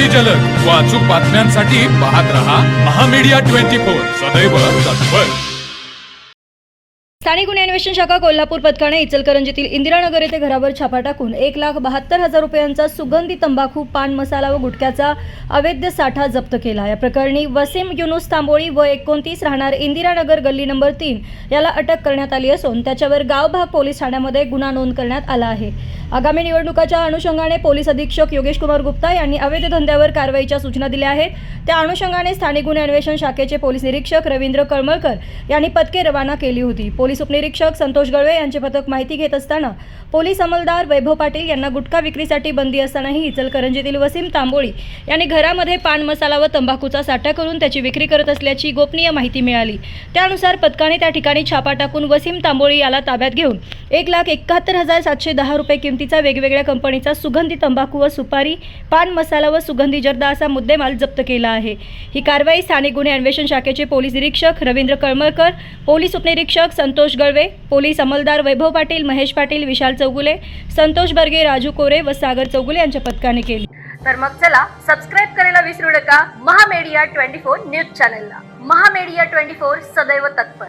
अति जलद. व अचूक बातम्यांसाठी पाहत रहा महामीडिया ट्वेंटी फोर. सदैव तत्पर. स्थानिक गुन्हे अन्वेषण शाखा कोल्हापूर पथकाने इचलकरंजीतील इंदिरानगर येथे घरावर छापा टाकून एक लाख बहात्तर हजार रुपयांचा सुगंधी तंबाखू पान मसाला व गुटख्याचा अवैध साठा जप्त केला. या प्रकरणी वसीम युनुस तांबोळी व एकोणतीस राहणार इंदिरानगर गल्ली नंबर तीन याला अटक करण्यात आली असून त्याच्यावर गावभाग पोलीस ठाण्यामध्ये गुन्हा नोंद करण्यात आला आहे. आगामी निवडणुकाच्या अनुषंगाने पोलीस अधीक्षक योगेश कुमार गुप्ता यांनी अवैध धंद्यावर कारवाईच्या सूचना दिल्या आहेत. त्या अनुषंगाने स्थानिक गुन्हे अन्वेषण शाखेचे पोलीस निरीक्षक रवींद्र कळमळकर यांनी पथके रवाना केली होती. पोलीस उपनिरीक्षक संतोष गळवे यांचे पथक माहिती घेत असताना पोलीस अंमलदार वैभव पाटील यांना गुटखा विक्रीसाठी बंदी असतानाही इचलकरंजीतील वसीम तांबोळी यांनी घरामध्ये पान मसाला व तंबाखूचा साठा करून त्याची विक्री करत असल्याची गोपनीय माहिती मिळाली. त्यानुसार पथकाने त्या ठिकाणी छापा टाकून वसीम तांबोळी याला ताब्यात घेऊन एक लाख एकाहत्तर हजार सातशे दहा रुपये किमतीचा वेगवेगळ्या कंपनीचा सुगंधी तंबाखू व सुपारी पान मसाला व सुगंधी जर्दा असा मुद्देमाल जप्त केला आहे. ही कारवाई स्थानिक गुन्हे अन्वेषण शाखेचे पोलीस निरीक्षक रवींद्र कळमळकर पोलीस उपनिरीक्षक संतोष संतोष गळवे पोलीस अंमलदार वैभव पाटील महेश पाटील विशाल चौगुले संतोष बर्गे राजू कोरे व सागर चौगुले यांच्या पथकाने केली. तर मग चला सबस्क्राईब करायला विसरू नका. महामेडिया ट्वेंटी फोर न्यूज चॅनलला. महामेडिया ट्वेंटी फोर सदैव तत्पर.